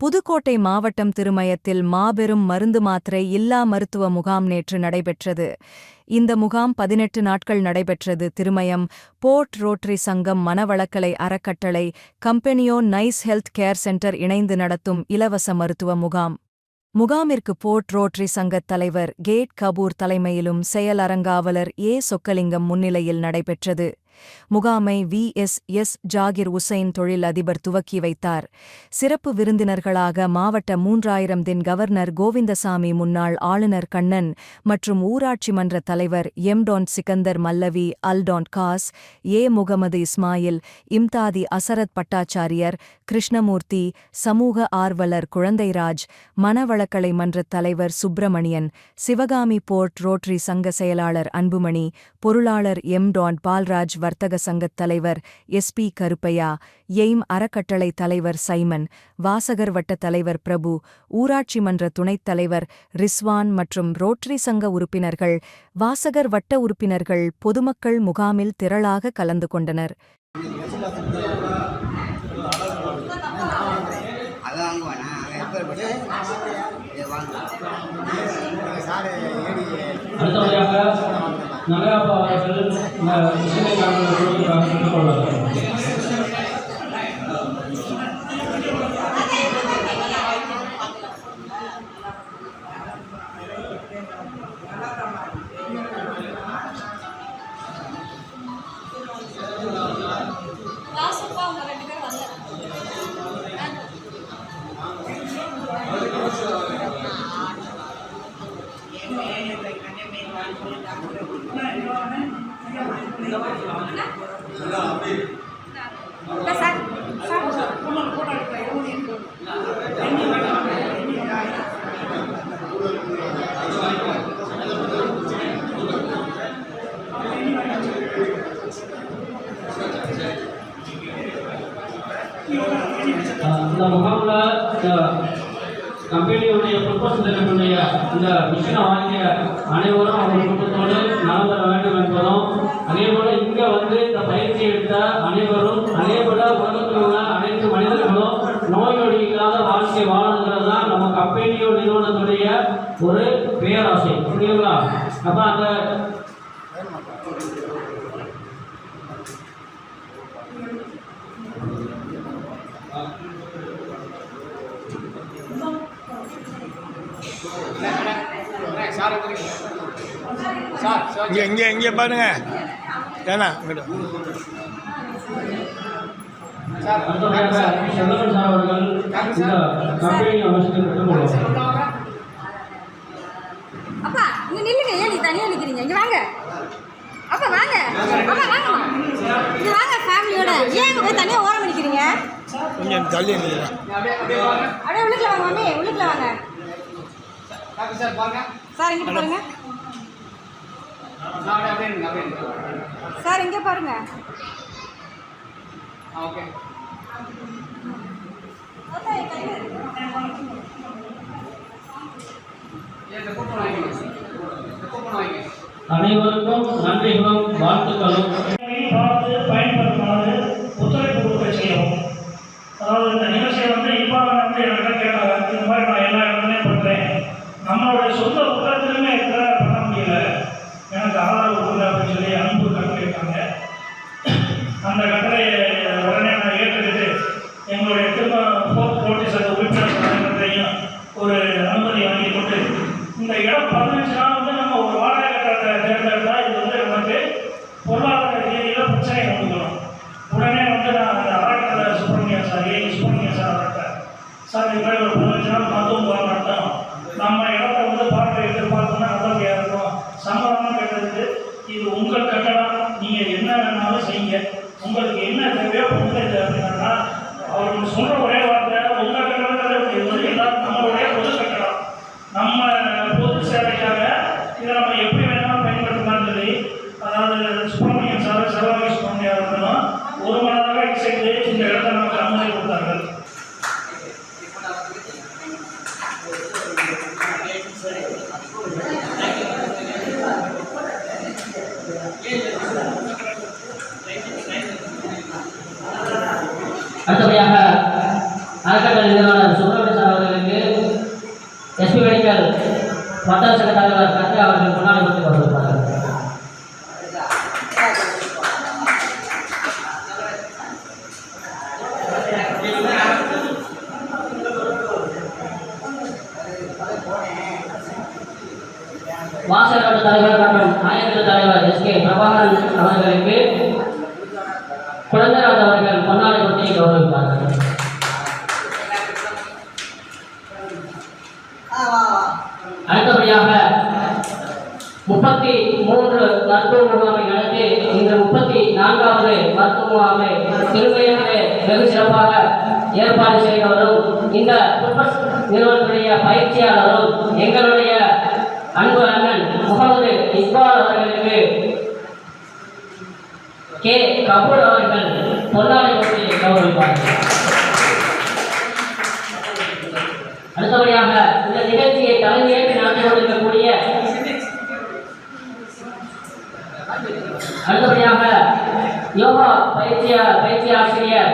புதுக்கோட்டை மாவட்டம் திருமயத்தில் மாபெரும் மருந்து மாத்திரை இல்லா மருத்துவ முகாம் நேற்று நடைபெற்றது. இந்த முகாம் பதினெட்டு நாட்கள் நடைபெற்றது. திருமயம் போர்ட் ரோட்டரி சங்கம் மனவளக்கலை அறக்கட்டளை கம்பெனியோ நைஸ் ஹெல்த் கேர் சென்டர் இணைந்து நடத்தும் இலவச மருத்துவ முகாம். முகாமிற்கு போர்ட் ரோட்டரி சங்கத் தலைவர் கேட் கபூர் தலைமையிலும் செயலரங்காவலர் ஏ சொக்கலிங்கம் முன்னிலையில் நடைபெற்றது. முகாமை V S S Zakir Hussain தொழில் அதிபர் துவக்கி வைத்தார். சிறப்பு விருந்தினர்களாக மாவட்ட மூன்றாயிரம் தின் கவர்னர் கோவிந்தசாமி முன்னாள் ஆளுநர் கண்ணன் மற்றும் ஊராட்சி மன்ற தலைவர் எம்டோன் சிக்கந்தர் மல்லவி அல்டோன் காஸ் ஏ. முகமது இஸ்மாயில் இம்தாதி அசரத் பட்டாச்சாரியர் கிருஷ்ணமூர்த்தி சமூக ஆர்வலர் குழந்தைராஜ் மனவளக்கலை மன்றத் தலைவர் சுப்பிரமணியன் சிவகாமி போர்ட் ரோட்டரி சங்க செயலாளர் அன்புமணி பொருளாளர் எம். டான். பால்ராஜ் வர்த்தக சங்கத் தலைவர் எஸ் பி கருப்பையா எய்ம் அறக்கட்டளை தலைவர் சைமன் வாசகர் வட்ட தலைவர் பிரபு ஊராட்சி மன்ற துணைத் தலைவர் ரிஸ்வான் மற்றும் ரோட்டரி சங்க உறுப்பினர்கள் வாசகர் வட்ட உறுப்பினர்கள் பொதுமக்கள் முகாமில் திரளாக கலந்து கொண்டனர். நகையாப்பா அவர்கள் இந்த விஷயத்தை காரணம் கம்பெனியுடைய இந்த மிஷினை வாங்கிய அனைவரும் அவங்க குடும்பத்தோடு நலம் வேண்டும் என்பதும் அதே போல இங்கே வந்து இந்த பயிற்சி எடுத்த அனைவரும் அதே போல உலகத்தில் உள்ள அனைத்து மனிதர்களும் நோயொடி இல்லாத வாழ்க்கை வாழணுங்கிறது தான் நம்ம கம்பெனியோ நிறுவனத்துடைய ஒரு பேராசை. புரியுங்களா அப்போ அந்த இங்கே இங்கே இங்கே பாருங்க. அவசியத்தை பெற்றுக்கொள்வார்கள் அப்பா இங்க நில்லுங்க. ஏன் நீ தனியா நிக்கிறீங்க? இங்க வாங்க. அப்பா வாங்க. அப்பா இங்க வாங்க ஃபேமிலியோட ஏன் இங்க போய் தனியா ஓரம் நிக்கிறீங்க? தள்ளி அப்படியே உள்ளுக்குள்ள வாங்க மாமி உள்ளுக்குள்ள வாங்க. சார் இங்கிட்டு பாருங்க. சார் இங்க பாருங்க. அனைவருக்கும் நன்றிகளும் வாழ்த்துக்களும். ஒரு அனுமதி வாங்கி கொண்டு இந்த இடம் பதினஞ்சு நாள் வந்து நம்ம ஒரு வாடகை கட்டத்தை தேர்ந்தெடுத்தா இது வந்து நமக்கு பொருளாதார ரீதியில் பிரச்சனை வந்துடும் உடனே வந்து நான் அந்த அறக்கட்டளை Subramanian sir A Subramanian sir அறக்கட்டளை சார் இது மாதிரி ஒரு பதினஞ்சு நாள் மருத்துவம் போக மாட்டோம். நம்ம இடத்த வந்து பார்த்து எதிர்பார்த்தோம்னா நல்லபடியாக இருக்கும் சம்பளமாக கேட்டதுக்கு இது உங்கள் கட்டடம். நீங்கள் என்ன வேணாலும் செய்யுங்க. உங்களுக்கு என்ன தேவையோ பொருள் தேவைன்னா அவர்கள் சொல்கிற ஒரே வார்த்தை உங்கள் கட்டடம் இது வந்து எல்லாரும் நம்மளுடைய பொது கட்டடம் நம்ம பொது சேவைக்காக இதை நம்ம எப்படி வேணாலும் பயன்படுத்தலாம்னு சொல்லி அதாவது சுப்பிரமணியன் சார் செலவாகி சுப்பிரமணியா அவர்களும் ஒரு மனதாக இசைந்து இந்த இடத்தை நமக்கு அனுமதி கொடுத்தார்கள் அடுத்தபடியாக அறக்கட்டளை நிறுவனர் சுப்பிரமணிய வட்டார சங்க தலைவர் கற்று அவர்கள் முன்னாடி வந்து கொண்டிருப்பார்கள் வாசகோட்ட தலைவர் மற்றும் தலைவர் எஸ் கே பிரபாகரன் அவர்களுக்கு குழந்தைராஜ் அவர்கள் பொன்னாடை கொட்டி கௌரவிப்பார்கள். அடுத்தபடியாக முப்பத்தி மூன்று மருத்துவ முகாமை நடத்தி இந்த முப்பத்தி நான்காவது மருத்துவ முகாமை திருமையிலே வெகு சிறப்பாக ஏற்பாடு செய்தவரும் இந்த புட்பஸ் நிறுவனத்துடைய பயிற்சியாளரும் எங்களுடைய அன்பு அண்ணன் முகமது இக்பால் கே கபூர் அவர்கள் பொன்னாடை கொண்டு கௌரவிப்பார்கள் அடுத்தபடியாக இந்த நிகழ்ச்சியை தலைமையேற்று நடந்து கொண்டிருக்கக்கூடிய அடுத்தபடியாக யோகா பயிற்சிய பயிற்சி ஆசிரியர்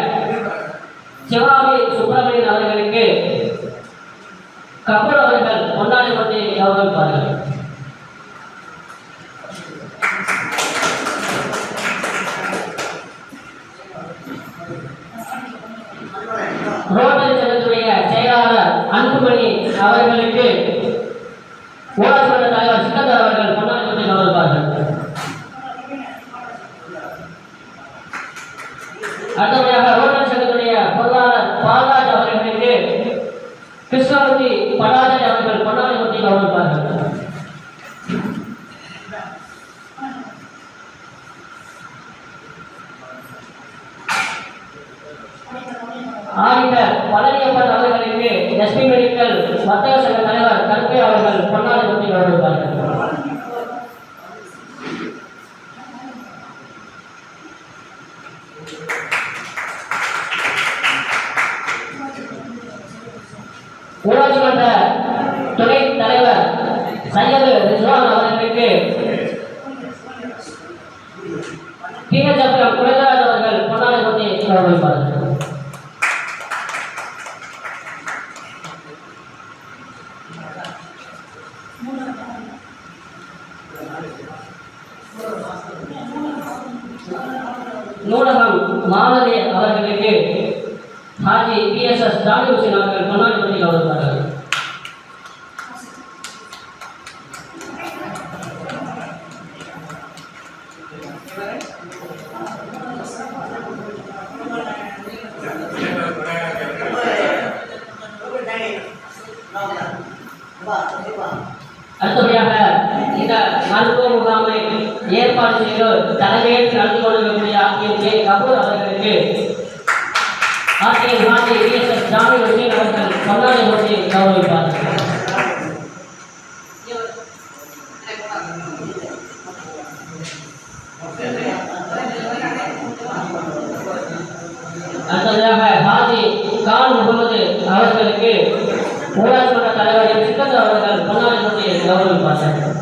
சிவாவி சுப்பிரமணியன் அவர்களுக்கு கபூர் அவர்கள் பொன்னாடி பற்றி கௌரவிப்பார்கள் ரோட்டரி சங்கத்துடைய செயலாளர் அன்புமணி அவர்களுக்கு ஊராட்சி மன்ற தலைவர் சிக்கந்தர் அவர்கள் பொன்னாடை கொண்டு கௌரவிப்பார்கள் அடுத்தபடியாக ரோட்டரி சங்கத்துடைய பொருளாளர் பால்ராஜ் அவர்களுக்கு கிருஷ்ணமூர்த்தி படாஜய் அவர்கள் பொன்னாடை கொண்டு கௌரவிப்பார்கள் ஆடிட்டர் பழனியப்பன் அவர்களுக்கு எஸ்பி மெடிக்கல் வர்த்தக சங்க தலைவர் கருப்பை அவர்கள் பொன்னாடி கொண்டு கௌரவிப்பார்கள் ஊராட்சி மன்ற துணை தலைவர் சையது ரிஸ்வான் அவர்களுக்கு பிஹெச்எஃப் குழந்தைராஜ் அவர்கள் பொன்னாடி கொண்டு கௌரவிப்பார்கள் ஹாஜி பிஎஸ்எஸ் தானி ஹுசேன் அவர்கள் பொன்னாடி பண்ணி கௌரவிப்பார்கள் அடுத்தபடியாக இந்த மருத்துவ முகாமை ஏற்பாடு செய்து தலைமையேற்று நடந்து கொள்ளக்கூடிய ஆசிரியர் கபூர் அவர்களுக்கு ஆசிரியர் ஹாஜி விஎஸ்எஸ் ஜாமி ஹுசேன் அவர்கள் பொன்னாடை ஓட்டி கௌரவிப்பார்கள் அடுத்ததாக ஹாஜி கான் முகமது அவர்களுக்கு ஊராட்சி மன்ற தலைவர் எம் சிக்கந்தர் அவர்கள் பொன்னாடை ஓட்டி கௌரவிப்பார்கள்